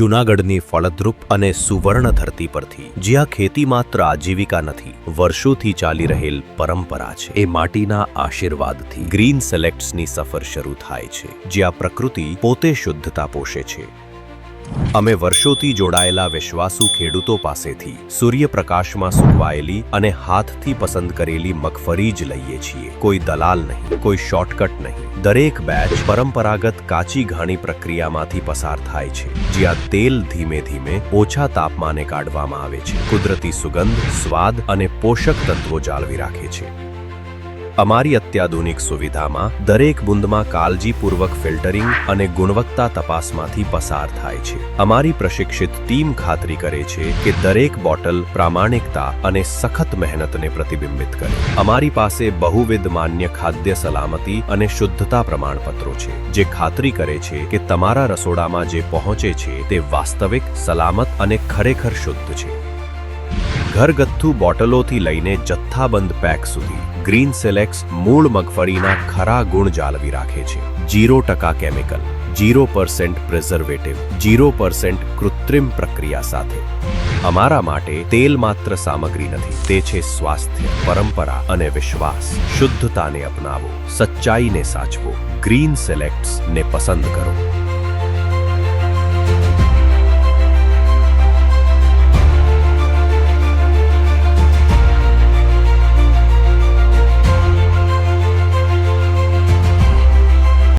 જૂનાગઢની ફળદ્રુપ અને સુવર્ણ ધરતી પરથી, જ્યાં ખેતી માત્ર આજીવિકા નથી, વર્ષોથી ચાલી રહેલ પરંપરા છે. એ માટીના આશીર્વાદથી ગ્રીન સિલેક્ટ્સની સફર શરૂ થાય છે, જ્યાં પ્રકૃતિ પોતે શુદ્ધતા પોષે છે. અમે વર્ષોથી જોડાયેલા વિશ્વાસુ ખેડૂતો પાસેથી સૂર્યપ્રકાશમાં સુકવાયેલી અને હાથથી પસંદ કરેલી મગફળી જ લઈએ છીએ. કોઈ દલાલ નહીં, કોઈ શોર્ટકટ નહીં. દરેક બેચ પરંપરાગત કાચી ઘાણી પ્રક્રિયામાંથી પસાર થાય છે, જ્યાં તેલ ધીમે ધીમે ઓછા તાપમાને કાઢવામાં આવે છે. કુદરતી સુગંધ, સ્વાદ અને પોષક તત્વો જાળવી રાખે છે. અમારી અત્યાધુનિક સુવિધામાં દરેક બુંદમાં કાળજીપૂર્વક ફિલ્ટરિંગ અને ગુણવત્તા તપાસમાંથી પસાર થાય છે. અમારી પ્રશિક્ષિત ટીમ ખાતરી કરે છે કે દરેક બોટલ પ્રામાણિકતા અને સખત મહેનતને પ્રતિબિંબિત કરે. અમારી પાસે બહુવિધ માન્ય ખાદ્ય સલામતી અને શુદ્ધતા પ્રમાણપત્રો છે, જે ખાતરી કરે છે કે તમારા રસોડામાં જે પહોંચે છે તે વાસ્તવિક, સલામત અને ખરેખર શુદ્ધ છે. ઘરગથ્થુ બોટલોથી લઈને જથ્થાબંધ પેક સુધી ગ્રીન સિલેક્સ મૂળ મગફળીના ખરા ગુણ જાળવી રાખે છે. જીરો ટકા chemical zero percent preservative zero percent કૃત્રિમ પ્રક્રિયા સાથે. અમારા માટે તેલ માત્ર સામગ્રી નથી, તે છે સ્વાસ્થ્ય, પરંપરા અને વિશ્વાસ. શુદ્ધતાને અપનાવો, સચ્ચાઈને સાચવો. ગ્રીન સિલેક્ટ્સને પસંદ કરો.